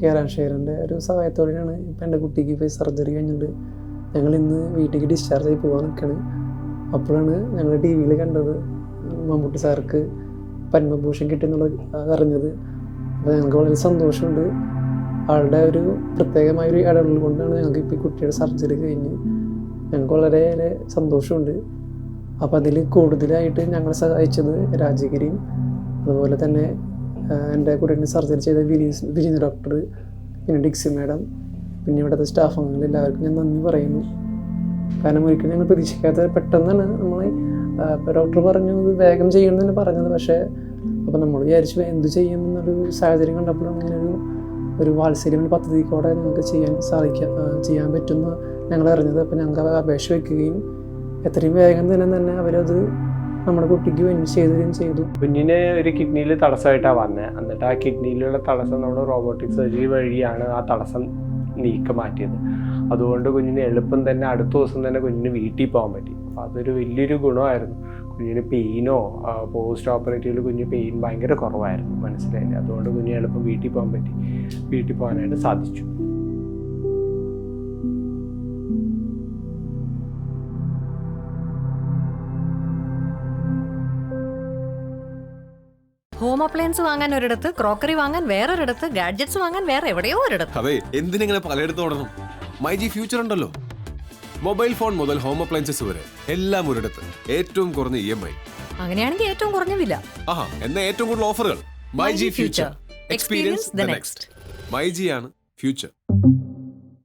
Care and ഷെയറിന്റെ ഒരു സഹായത്തോടെയാണ് ഇപ്പം എന്റെ കുട്ടിക്ക് ഇപ്പോൾ സർജറി കഴിഞ്ഞിട്ട് ഞങ്ങൾ ഇന്ന് വീട്ടിലേക്ക് ഡിസ്ചാർജ് ആയി പോകാൻ നിൽക്കുകയാണ് അപ്പോഴാണ് ഞങ്ങൾ ടി വിയിൽ കണ്ടത് മമ്മൂട്ടി സാർക്ക് പത്മഭൂഷൺ കിട്ടിയെന്നുള്ളത് അറിഞ്ഞത്. അപ്പോൾ ഞങ്ങൾക്ക് വളരെ സന്തോഷമുണ്ട്. ആളുടെ ഒരു പ്രത്യേകമായ ഒരു ഇടപെടൽ കൊണ്ടാണ് ഞങ്ങൾക്ക് ഇപ്പോൾ കുട്ടിയുടെ സർജറി കഴിഞ്ഞ് ഞങ്ങൾക്ക് വളരെയേറെ സന്തോഷമുണ്ട്. അപ്പോൾ അതിൽ കൂടുതലായിട്ട് ഞങ്ങളെ സഹായിച്ചത് രാജഗിരിയും അതുപോലെ തന്നെ എന്റെ കുട്ടീനെ സർജറി ചെയ്ത വിനീസ് വിനീത് ഡോക്ടർ പിന്നെ ഡിക്സി മാഡം പിന്നെ ഇവിടുത്തെ സ്റ്റാഫ് അംഗങ്ങൾ എല്ലാവർക്കും ഞാൻ നന്ദി പറയുന്നു. കാരണം ഒരിക്കലും ഞങ്ങൾ പ്രതീക്ഷിക്കാത്ത പെട്ടെന്നാണ് നമ്മൾ ഡോക്ടർ പറഞ്ഞു ഇത് വേഗം ചെയ്യണം എന്ന് തന്നെ പറഞ്ഞത്. പക്ഷേ അപ്പോൾ നമ്മൾ വിചാരിച്ചു എന്ത് ചെയ്യും എന്നൊരു സാഹചര്യം കണ്ടപ്പോഴാണ് ഇങ്ങനെ ഒരു ഒരു വാത്സല്യം പദ്ധതിക്കൂടെ ഞങ്ങൾക്ക് ചെയ്യാൻ സാധിക്കാം ചെയ്യാൻ പറ്റുമെന്ന് ഞങ്ങൾ അറിഞ്ഞത്. അപ്പോൾ ഞങ്ങൾക്ക് അപേക്ഷ വയ്ക്കുകയും എത്രയും വേഗം തന്നെ തന്നെ അവരത് നമ്മുടെ കുട്ടിക്ക് വേണ്ടി ചെയ്തു തരികയും ചെയ്തു. കുഞ്ഞിന് ഒരു കിഡ്നിയിൽ തടസ്സമായിട്ടാണ് വന്നത് എന്നിട്ട് ആ കിഡ്നിയിലുള്ള തടസ്സം നമ്മൾ റോബോട്ടിക് സർജറി വഴിയാണ് ആ തടസ്സം നീക്കം മാറ്റിയത്. അതുകൊണ്ട് കുഞ്ഞിന് എളുപ്പം തന്നെ അടുത്ത ദിവസം തന്നെ കുഞ്ഞിന് വീട്ടിൽ പോകാൻ പറ്റി. അപ്പോൾ അതൊരു വലിയൊരു ഗുണമായിരുന്നു. കുഞ്ഞിന് പെയിനോ പോസ്റ്റ് ഓപ്പറേറ്റീവിൽ കുഞ്ഞ് പെയിൻ ഭയങ്കര കുറവായിരുന്നു. മനസ്സിലായില്ലേ? അതുകൊണ്ട് കുഞ്ഞിന് എളുപ്പം വീട്ടിൽ പോകാൻ പറ്റി. വീട്ടിൽ പോകാനായിട്ട് സാധിച്ചു. ഹോം അപ്ലയൻസ് വാങ്ങാൻ ഒരിടത്ത് ക്രോക്കറി വാങ്ങാൻ വേറൊരിടത്ത് ഗാഡ്ജറ്റ്സ് വാങ്ങാൻ വേറെ എവിടെയോ ഒരിടത്ത്. അതെ എന്തിനെങ്ങനെ പലയിടത്തും ഓടണം? മൈ ജി ഫ്യൂച്ചർ ഉണ്ടല്ലോ. മൊബൈൽ ഫോൺ മുതൽ ഹോം അപ്ലയൻസസ് വരെ എല്ലാം ഒരിടത്ത്. ഏറ്റവും കുറഞ്ഞ ഇ എം ഐ അങ്ങനെയാണെങ്കിൽ ഏറ്റവും കുറഞ്ഞ വില. ആഹാ എന്നാ ഏറ്റവും കൂടുതൽ ഓഫറുകൾ my G future experience the next my G ആണ് ഫ്യൂച്ചർ